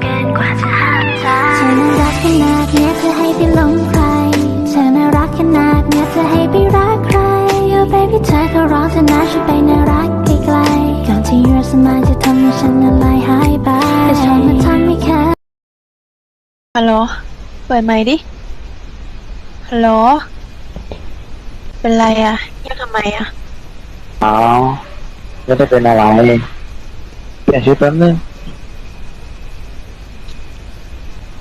เกินกว่าจะห้ามใจเธอน่ารักขนาดเนี้ยเธอให้ไปหลงใคร เธอน่ารักขนาดเนี้ยเธอให้ไปรักใคร Oh baby เธอขอร้องเธอนะช่วยไปน่ารักไกลๆก่อนที่รัศมีจะทำให้ฉันละลายหายไปแต่ชอบมาทำให้แค่ฮัลโหล เปิดไมค์ดิ ฮัลโหล เป็นไรอะเรียกทำไมอะอ๋อไม่ได้เป็นอะไรเปลี่ยนชุดแป๊บนึง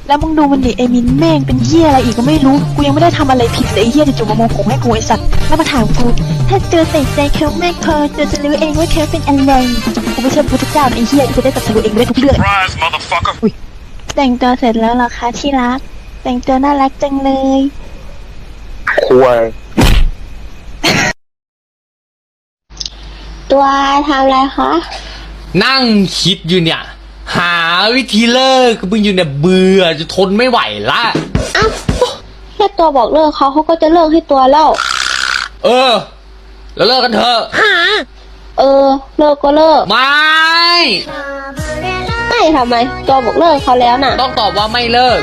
แล้วมึงดูมันดิไอ้มินแม่งเป็นเฮียอะไรอีกก็ไม่รู้ กูยังไม่ได้ทำอะไรผิดเลยไอ้เฮียจู่ๆมาโมโหให้กูไอ้สัตว์แล้วมาถามกู ถ้าเจอใส่ใจเขาแม่งเธอเจอจะรู้เองว่าเขาเป็นอะไรกูไม่ใช่พระพุทธเจ้านะไอ้เฮียที่จะได้ตัดสินเองได้ทุกเรื่อง Surprise, motherfucker! แต่งตัวเสร็จแล้วเหรอคะที่รัก แต่งตัวน่ารักจังเลย ควรตัวทำอะไรคะ นั่งคิดอยู่เนี่ย หา วิธีเลิกมึงอยู่เนี่ยเบื่อจะทนไม่ไหวละ อ้าวแค่ตัวบอกเลิกเขาเขาก็จะเลิกให้ตัวแล้วเออ แล้วเลิกกันเถอะ เออ เลิกก็เลิก ไม่ ไม่ทำไม ตัวบอกเลิกเขาแล้วน่ะ ต้องตอบว่าไม่เลิก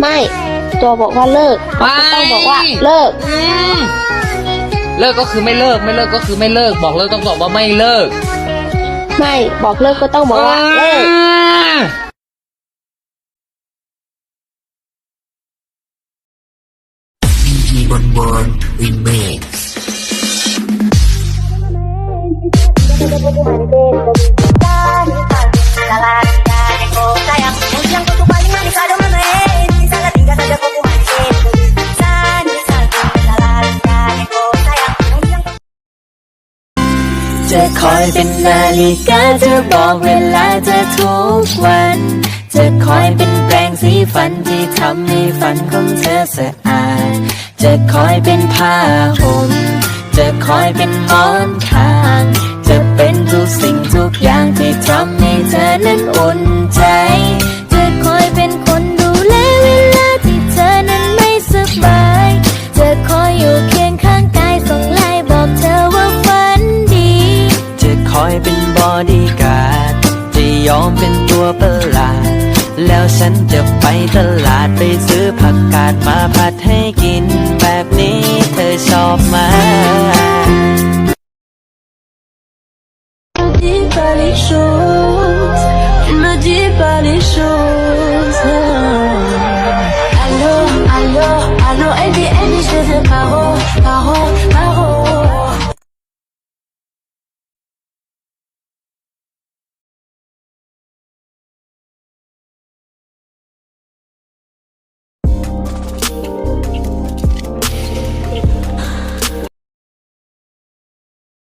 ไม่ ตัวบอกว่าเลิกเขาก็ต้องบอกว่าเลิก อืมเลิกก็คือไม่เลิก ไม่เลิกก็คือไม่เลิก บอกเลิกต้องตอบว่าไม่เลิก ไม่บอกเลิกก็ต้องบอกว่าเลิก จะคอยเป็นนาฬิกาจะบอกเวลาเธอทุกวัน จะคอยเป็นแปรงสีฟันที่ทำให้ฟันของเธอสะอาด จะคอยเป็นผ้าห่มจะคอยเป็นหมอนข้าง จะเป็นทุกสิ่งทุกอย่างที่ทำให้เธอนั้นอุ่น ดีการ์ดจะยอมเป็นตัวประหลาด แล้วฉันจะไปตลาดไปซื้อผักกาดมาผัดให้กิน แบบนี้เธอชอบไหม Deep body show